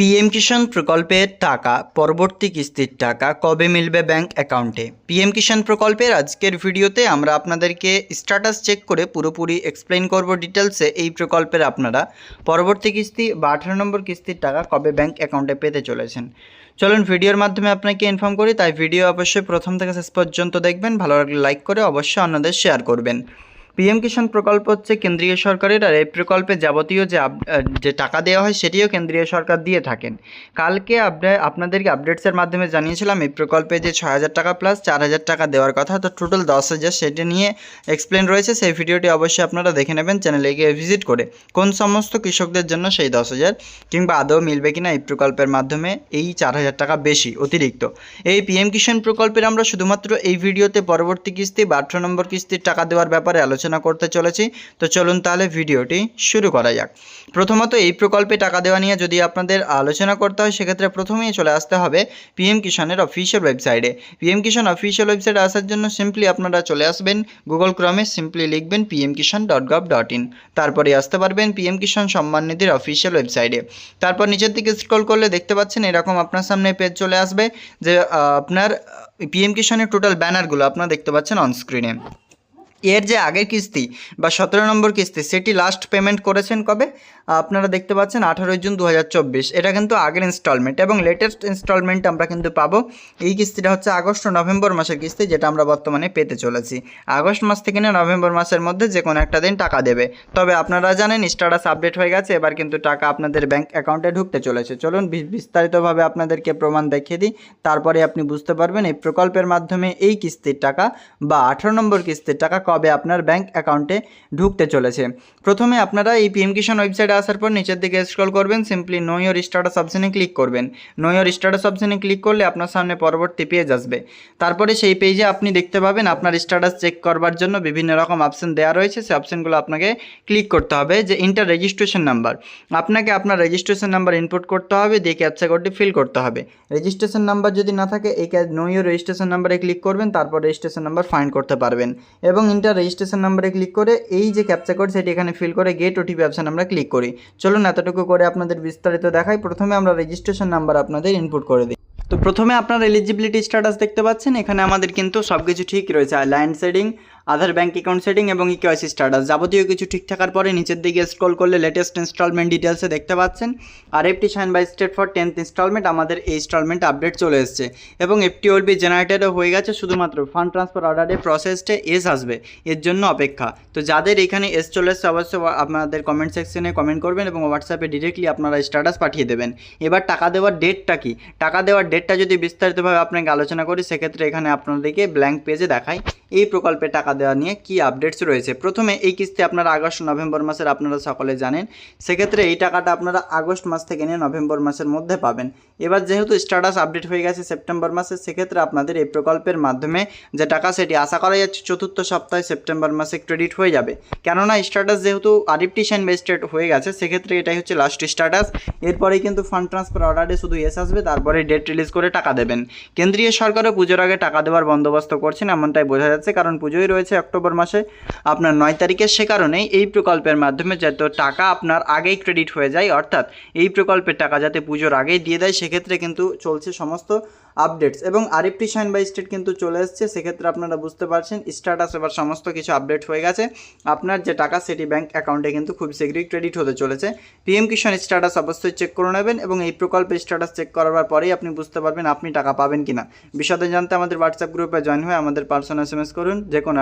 PM কিষাণ প্রকল্পের টাকা, পরবর্তী কিস্তির টাকা কবে মিলবে ব্যাংক অ্যাকাউন্টে? পিএম কিষাণ প্রকল্পের আজকের ভিডিওতে আমরা আপনাদেরকে স্ট্যাটাস চেক করে পুরোপুরি এক্সপ্লেন করব ডিটেলসে এই প্রকল্পের আপনারা। পরবর্তী কিস্তি বা আঠারো নম্বর কিস্তির টাকা কবে ব্যাংক অ্যাকাউন্টে পেতে চলেছেন? চলুন ভিডিওর মাধ্যমে আপনাকে ইনফর্ম করি, তাই ভিডিও অবশ্যই প্রথম থেকে শেষ পর্যন্ত দেখবেন, ভালো লাগলে লাইক করে অবশ্যই অন্যদের শেয়ার করবেন। পিএম কিষাণ প্রকল্প হচ্ছে কেন্দ্রীয় সরকারের আর এই প্রকল্পে যাবতীয় যে যে টাকা দেওয়া হয় সেটিও কেন্দ্রীয় সরকার দিয়ে থাকেন। কালকে আপনাদেরকে আপডেটসের মাধ্যমে জানিয়েছিলাম, এই প্রকল্পে যে ছয় হাজার টাকা প্লাস চার হাজার টাকা দেওয়ার কথা, তো টোটাল দশ হাজার সেটি নিয়ে এক্সপ্লেন রয়েছে। সেই ভিডিওটি অবশ্যই আপনারা দেখে নেবেন চ্যানেলে গিয়ে ভিজিট করে কোন সমস্ত কৃষকদের জন্য সেই দশ হাজার কিংবা আদৌ মিলবে কিনা এই প্রকল্পের মাধ্যমে এই চার হাজার টাকা বেশি, অতিরিক্ত। এই পিএম কিষাণ প্রকল্পের আমরা শুধুমাত্র এই ভিডিওতে পরবর্তী কিস্তি বা আঠারো নম্বর কিস্তির টাকা দেওয়ার ব্যাপারে আলোচনা করতে চলেছি। তো চলুন তাহলে ভিডিওটি শুরু করা যাক। প্রথমত এই প্রকল্পে টাকা দেওয়া নিয়ে যদি আপনাদের আলোচনা করতে হয়, সেক্ষেত্রে প্রথমেই চলে আসতে হবে পিএম কিষাণের অফিসিয়াল ওয়েবসাইটে পিএম কিষাণ অফিসিয়াল ওয়েবসাইটে আসার জন্য সিম্পলি আপনারা চলে আসবেন গুগল ক্রমে সিম্পলি লিখবেন PM Kisan dot gov dot in তারপরে আসতে পারবেন পিএম কিষাণ সম্মান নিধির অফিসিয়াল ওয়েবসাইটে তারপর নিচের দিকে স্ক্রল করলে দেখতে পাচ্ছেন এরকম আপনার সামনে পেজ চলে আসবে যে আপনার, পিএম কিষাণের টোটাল ব্যানারগুলো আপনারা দেখতে পাচ্ছেন অন স্ক্রিনে এর যে আগের কিস্তি বা সতেরো নম্বর কিস্তি সেটি লাস্ট পেমেন্ট করেছেন কবে? আপনারা দেখতে পাচ্ছেন আঠারোই জুন দু হাজার চব্বিশ। এটা কিন্তু আগের ইনস্টলমেন্ট এবং লেটেস্ট ইনস্টলমেন্ট আমরা কিন্তু পাবো। এই কিস্তিটা হচ্ছে আগস্ট ও নভেম্বর মাসের কিস্তি, যেটা আমরা বর্তমানে পেতে চলেছি। আগস্ট মাস থেকে না নভেম্বর মাসের মধ্যে যে কোনো একটা দিন টাকা দেবে। তবে আপনারা জানেন, স্ট্যাটাস আপডেট হয়ে গেছে, এবার কিন্তু টাকা আপনাদের ব্যাংক অ্যাকাউন্টে ঢুকতে চলেছে। চলুন বিস্তারিতভাবে আপনাদেরকে প্রমাণ দেখিয়ে দিই। তারপরে আপনি বুঝতে পারবেন, এই প্রকল্পের মাধ্যমে এই কিস্তির টাকা বা আঠারো নম্বর কিস্তির টাকা কবে আপনার ব্যাংক অ্যাকাউন্টে ঢুকতে চলেছে। প্রথমে আপনারা এই পিএম কিষাণ ওয়েবসাইটে আসার পর নিচের দিকে স্ক্রল করবেন সিম্পলি নো ইয়োর স্ট্যাটাস অপশনে ক্লিক করবেন। নো ইয়োর স্ট্যাটাস অপশনে ক্লিক করলে আপনার সামনে পরবর্তী পেজ আসবে। তারপরে সেই পেজে আপনি দেখতে পাবেন আপনার স্ট্যাটাস চেক করবার জন্য বিভিন্ন রকম অপশন দেওয়া রয়েছে। সেই অপশনগুলো আপনাকে ক্লিক করতে হবে, যে ইন্টার রেজিস্ট্রেশন নাম্বার আপনাকে আপনার রেজিস্ট্রেশন নাম্বার ইনপুট করতে হবে, দিয়ে ক্যাপচা কোডটি ফিল করতে হবে। রেজিস্ট্রেশন নাম্বার যদি না থাকে, এই নো ইয়োর রেজিস্ট্রেশন নাম্বারে ক্লিক করবেন, তারপর রেজিস্ট্রেশন নাম্বার ফাইন্ড করতে পারবেন। এবং ইন্টার রেজিস্ট্রেশন নাম্বারে ক্লিক করে এই যে ক্যাপচা কোড সেটি এখানে ফিল করে গেট ওটিপি অপশন আমরা ক্লিক করি। চলুন এতটুকু করে আপনাদের বিস্তারিত দেখাই। প্রথমে আমরা রেজিস্ট্রেশন নাম্বার আপনাদের ইনপুট করে দিই। তো প্রথমে আপনার এলিজিবিলিটি স্ট্যাটাস দেখতে পাচ্ছেন। এখানে আমাদের কিন্তু সব কিছু ঠিক রয়েছে। Land setting Aadhaar bank account setting এবং ইকেওয়াইসি স্ট্যাটাস যাবতীয় কিছু ঠিক থাকার পরে নিচের দিকে স্ক্রল করলে লেটেস্ট ইনস্টলমেন্ট ডিটেলসে দেখতে পাচ্ছেন। R FT sign by state for tenth instalment আমাদের এই ইনস্টলমেন্ট আপডেট চলে এসেছে। এবং এফটি ওলবি জেনারেটেডও হয়ে গেছে, শুধুমাত্র ফান্ড ট্রান্সফার অর্ডারে প্রসেসটে এস আসবে। এর জন্য অপেক্ষা। তো যাদের এখানে এস চলে এসছে, অবশ্যই আপনাদের কমেন্ট সেকশনে কমেন্ট করবেন এবং হোয়াটসঅ্যাপে ডিরেক্টলি আপনারা স্ট্যাটাস পাঠিয়ে দেবেন। এবার টাকা দেওয়ার ডেটটা কি? টাকা দেওয়ার ডেটটা যদি বিস্তারিতভাবে আপনাকে আলোচনা করি, সেক্ষেত্রে এখানে আপনাদেরকে ব্ল্যাঙ্ক পেজে দেখাই। এই প্রকল্পে টাকা দেওয়া নিয়ে কি আপডেটস রয়েছে? প্রথমে এই কিস্তি আপনারা আগস্ট নভেম্বর মাসের আপনারা সকলে জানেন। সেক্ষেত্রে এই টাকাটা আপনারা আগস্ট মাস থেকে নিয়ে নভেম্বর মাসের মধ্যে পাবেন। এবার যেহেতু স্ট্যাটাস আপডেট হয়ে গেছে সেপ্টেম্বর মাসে, সেক্ষেত্রে আপনাদের এই প্রকল্পের মাধ্যমে যে টাকা সেটি আশা করা যাচ্ছে চতুর্থ সপ্তাহে সেপ্টেম্বর মাসে ক্রেডিট হয়ে যাবে। কেননা স্ট্যাটাস যেহেতু আরিপটিশন বেস্টেড হয়ে গেছে, সেক্ষেত্রে এটাই হচ্ছে লাস্ট স্ট্যাটাস এরপরেই কিন্তু ফান্ড ট্রান্সফার অর্ডারে শুধু এস আসবে, তারপরে ডেট রিলিজ করে টাকা দেবেন। কেন্দ্রীয় সরকারও পুজোর আগে টাকা দেওয়ার বন্দোবস্ত করছেন, এমনটাই বোঝা যাচ্ছে, কারণ পুজোই রয়েছে অক্টোবর মাসে। আপনার নয় তারিখে সে কারণেই এই প্রকল্পের মাধ্যমে যাতে টাকা আপনার আগেই ক্রেডিট হয়ে যায়, অর্থাৎ এই প্রকল্পের টাকা যাতে পুজোর আগেই দিয়ে দেয়, সেক্ষেত্রে কিন্তু চলছে সমস্ত আপডেটস এবং আরেকটি সাইন বাই স্টেট কিন্তু চলে এসছে, সেক্ষেত্রে আপনারা বুঝতে পারছেন স্ট্যাটাস এবার সমস্ত কিছু আপডেট হয়ে গেছে। আপনার যে টাকা, সেটি ব্যাংক অ্যাকাউন্টে কিন্তু খুব শীঘ্রই ক্রেডিট হতে চলেছে। পিএম কিষাণ স্ট্যাটাস অবশ্যই চেক করে নেবেন এবং এই প্রকল্পের স্ট্যাটাস চেক করার পরেই আপনি বুঝতে পারবেন আপনি টাকা পাবেন কিনা। বিশদে জানতে আমাদের হোয়াটসঅ্যাপ গ্রুপে জয়েন হয়ে আমাদের পার্সোনাল এস করুন যে কোনো